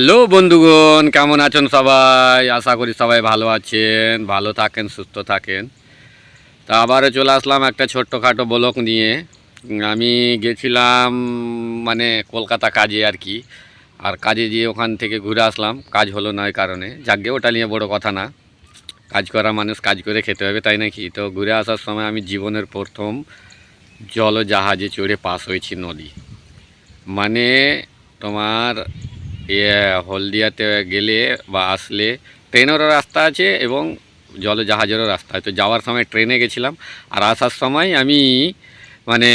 Hello বন্ধুগণ, কেমন আছেন সবাই? আশা করি সবাই ভালো আছেন, ভালো থাকেন, সুস্থ থাকেন। তা আবারও চলে আসলাম একটা ছোট্টখাটো ব্লক নিয়ে। আমি গেছিলাম মানে কলকাতা কাজে আর কি। আর কাজে গিয়ে ওখান থেকে ঘুরে আসলাম। কাজ হলো না কারণে। যাকে ওটা নিয়ে বড় কথা না। কাজ করা মানুষ কাজ করে খেতে হবে, তাই নাকি? তো ঘুরে আসার সময় আমি জীবনের প্রথম জলজাহাজে চড়ে পাস হয়েছি নদী। মানে তোমার ইয়ে হলদিয়াতে গেলে বা আসলে ট্রেনেরও রাস্তা আছে এবং জলজাহাজেরও রাস্তা আছে। তো যাওয়ার সময় ট্রেনে গেছিলাম আর আসার সময় আমি মানে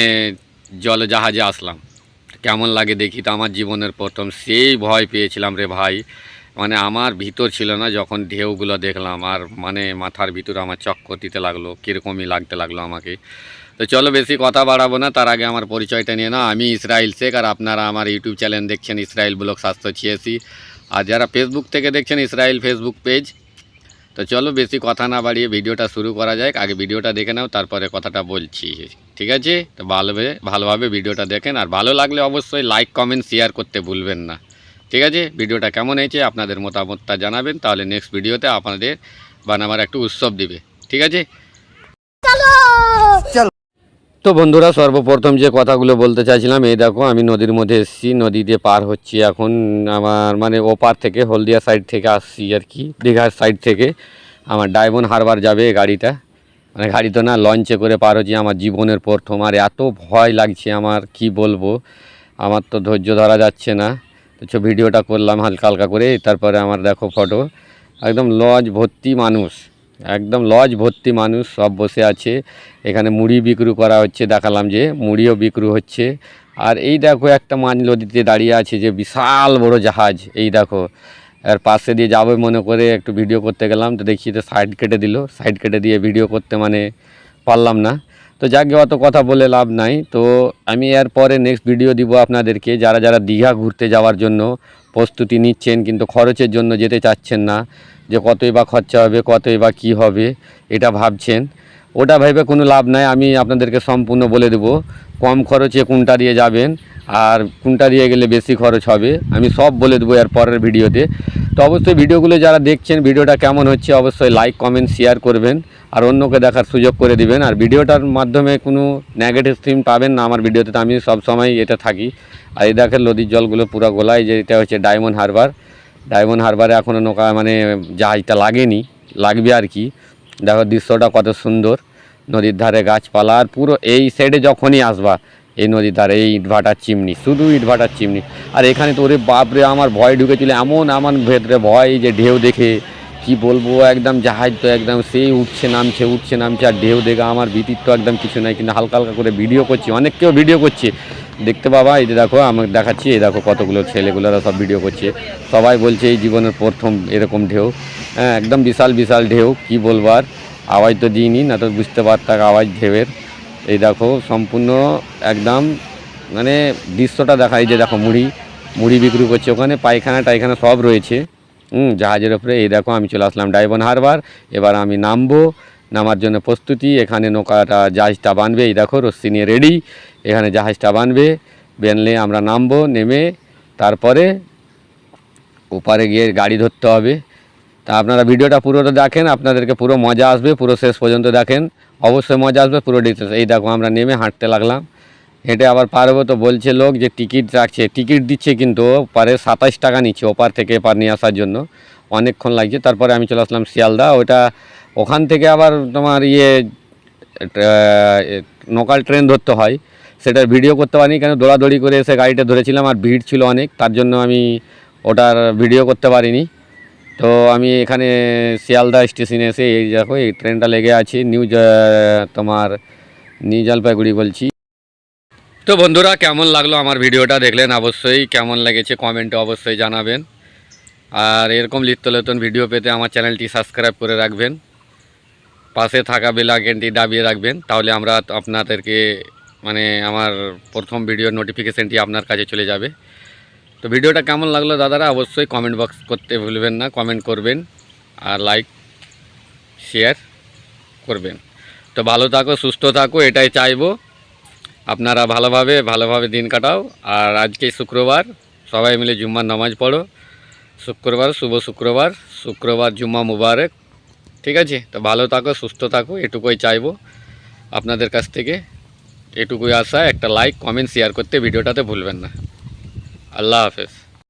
জলজাহাজে আসলাম। কেমন লাগে দেখি তো আমার জীবনের প্রথম সেই ভয় পেয়েছিলাম রে ভাই। মানে আমার ভিতর ছিল না যখন ঢেউগুলো দেখলাম আর মানে মাথার ভিতরে আমার চক্কর দিতে লাগল, কীরকমই লাগতে লাগল আমাকে। তো চলো বেশি কথা বাড়াবো না তার আগে আমার পরিচয়টা নিয়ে না আমি ইসরাইল শেখ আর আপনারা আমার ইউটিউব চ্যানেল দেখছেন ইসরাইল ব্লগ স্বাস্থ্য ছিয়াশি। আর যারা ফেসবুক থেকে দেখছেন ইসরাইল ফেসবুক পেজ তো চলো বেশি কথা না বাড়িয়ে ভিডিওটা শুরু করা যায় আগে ভিডিওটা দেখে নাও তারপরে কথাটা বলছি। ঠিক আছে? তো ভালোভাবে ভালোভাবে ভিডিওটা দেখেন। আর ভালো লাগলে অবশ্যই লাইক কমেন্ট শেয়ার করতে ভুলবেন না। ঠিক আছে? ভিডিওটা কেমন হয়েছে আপনাদের মতামতটা জানাবেন তাহলে নেক্সট ভিডিওতে আপনাদের বানাবার একটু উৎসব দিবে। ঠিক আছে? তো বন্ধুরা, সর্বপ্রথম যে কথাগুলো বলতে চাইছিলাম, এই দেখো, আমি নদীর মধ্যে এসেছি, নদী দিয়ে পার হচ্ছি এখন আমার মানে ওপার থেকে, হলদিয়া সাইড থেকে আসছি আর কি, দীঘার সাইড থেকে। আমার ডায়মন্ড হারবার যাবে গাড়িটা। মানে গাড়ি তো না লঞ্চে করে পার হচ্ছি, আমার জীবনের প্রথম। আর এত ভয় লাগছে আমার, কি বলব? আমার তো ধৈর্য ধরা যাচ্ছে না। তো ভিডিওটা করলাম হালকা হালকা করে, তারপরে আমার দেখো ফটো একদম লজ ভর্তি মানুষ। একদম লজ ভর্তি মানুষ, সব বসে আছে। এখানে মুড়ি বিক্রি করা হচ্ছে, দেখালাম যে মুড়িও বিক্রি হচ্ছে। আর এই দেখো একটা মাছ নদীতে দাঁড়িয়ে আছে যে বিশাল বড় জাহাজ, এই দেখো। আর পাশে দিয়ে যাবে মনে করে একটু ভিডিও করতে গেলাম, তো দেখি তো সাইড কেটে দিল। সাইড কেটে দিয়ে ভিডিও করতে মানে পারলাম না। তো যাকে অত কথা বলে লাভ নাই। তো আমি এর পরে নেক্সট ভিডিও দিব আপনাদেরকে। যারা যারা দীঘা ঘুরতে যাওয়ার জন্য প্রস্তুতি নিচ্ছেন, কিন্তু খরচের জন্য যেতে চাচ্ছেন না যে কতই বা খরচা হবে, কতই বা কী হবে, এটা ভাবছেন। ওটা ভেবে কোনো লাভ নাই, আমি আপনাদেরকে সম্পূর্ণ বলে দেবো। কম খরচে কোনটা দিয়ে যাবেন আর কোনটা দিয়ে গেলে বেশি খরচ হবে, আমি সব বলে দেবো এর পরের ভিডিওতে। তো অবশ্যই ভিডিওগুলো যারা দেখছেন, ভিডিওটা কেমন হচ্ছে, অবশ্যই লাইক কমেন্ট শেয়ার করবেন আর অন্যকে দেখার সুযোগ করে দিবেন। আর ভিডিওটার মাধ্যমে কোনো নেগেটিভ থিম পাবেন না আমার ভিডিওতে আমি সব সময় এটা থাকি। আর এই দেখেন নদীর জলগুলো পুরো গোলায়, যে এটা হচ্ছে ডায়মন্ড হারবার ডায়মন্ড হারবারে এখনও নৌকা মানে জাহাজটা লাগেনি, লাগবে আর কি। দেখো দৃশ্যটা কত সুন্দর, নদীর ধারে গাছপালা, আর পুরো এই সাইডে যখনই আসবা, এই নদীর ধারে, এই ইটভাটার চিমনি, শুধু ইটভাটার চিমনি। আর এখানে তো ওরে বাপরে, আমার ভয় ঢুকেছিল, এমন আমার ভেতরে ভয়, যে ঢেউ দেখে, কি বলব, একদম জাহাজ তো একদম সেই উঠছে, নামছে উঠছে, নামছে, আর ঢেউ দেখে আমার ভীতির তো একদম কিছু নাই, কিন্তু হালকা হালকা করে ভিডিও করছি অনেক কেউ ভিডিও করছে। দেখতে পাবা এই যে দেখো আমাকে দেখাচ্ছি, এই দেখো কতগুলো ছেলেগুলোরা সব ভিডিও করছে। সবাই বলছে এই জীবনের প্রথম এরকম ঢেউ। হ্যাঁ একদম বিশাল বিশাল ঢেউ, কি বলবার আওয়াজ তো দিইনি, না তো বুঝতে পারতাম আওয়াজ ঢেউয়ের। এই দেখো, সম্পূর্ণ একদম মানে দৃশ্যটা দেখা, এই যে দেখো মুড়ি মুড়ি বিক্রি করছে ওখানে, পায়খানা টাইখানা সব রয়েছে। জাহাজের ওপরে এই দেখো, আমি চলে আসলাম ডায়মন হারবার এবার আমি নামবো। নামার জন্য প্রস্তুতি, এখানে নৌকাটা জাহাজটা বানবে, এই দেখো রশ্মি নিয়ে রেডি এখানে জাহাজটা বানবে, বেনলে আমরা নামবো, নেমে তারপরে ওপারে গিয়ে গাড়ি ধরতে হবে। তা আপনারা ভিডিওটা পুরোটা দেখেন, আপনাদেরকে পুরো মজা আসবে, পুরো শেষ পর্যন্ত দেখেন। অবশ্যই মজা আসবে, পুরো ডিটেলস এই দেখো আমরা নেমে হাঁটতে লাগলাম। হেঁটে আবার পারব তো বলছে লোক যে টিকিট রাখছে, টিকিট দিচ্ছে কিন্তু পারে সাতাশ টাকা নিচ্ছে ওপার থেকে এপার নিয়ে আসার জন্য। অনেকক্ষণ লাগছে। তারপরে আমি চলে আসলাম শিয়ালদা। ওইটা ওখান থেকে আবার তোমার ইয়ে লোকাল ট্রেন ধরতে হয়। সেটার ভিডিও করতে পারিনি কেন? দৌড়াদৌড়ি করে এসে গাড়িটা ধরেছিলাম আর ভিড় ছিল অনেক। তার জন্য আমি ওটার ভিডিও করতে পারিনি। তো আমি এখানে শিয়ালদা স্টেশনে এসে এই দেখো, এই ট্রেনটা লেগে আছে নিউ তোমার নিউ জলপাইগুড়ি বলছি। তো বন্ধুরা, কেমন লাগল আমার ভিডিওটা? দেখলেন অবশ্যই। কেমন লেগেছে? কমেন্টে অবশ্যই জানাবেন। আর এরকম নিত্য নতুন ভিডিও পেতে আমার চ্যানেলটি সাবস্ক্রাইব করে রাখবেন। পাশে থাকা বেল আইকনটি দাবিয়ে রাখবেন, তাহলে আমরা আপনাদেরকে মানে আমার প্রথম ভিডিওর নোটিফিকেশানটি আপনার কাছে চলে যাবে। তো ভিডিওটা কেমন লাগল দাদারা অবশ্যই কমেন্ট বক্স করতে ভুলবেন না কমেন্ট করবেন আর লাইক শেয়ার করবেন। তো ভালো থাকো, সুস্থ থাকো, এটাই চাইব। আপনারা ভালোভাবে ভালোভাবে দিন কাটাও। আর আজকে শুক্রবার, সবাই মিলে জুম্মার নামাজ পড়ো। শুক্রবার, শুভ শুক্রবার শুক্রবার জুম্মা মুবারক। ঠিক আছে? তো ভালো থাকো, সুস্থ থাকো, এটুকুই চাইব আপনাদের কাছ থেকে। এটুকুই আশা, একটা লাইক কমেন্ট শেয়ার করতে ভিডিওটাতে ভুলবেন না। আল্লাহ হাফেজ।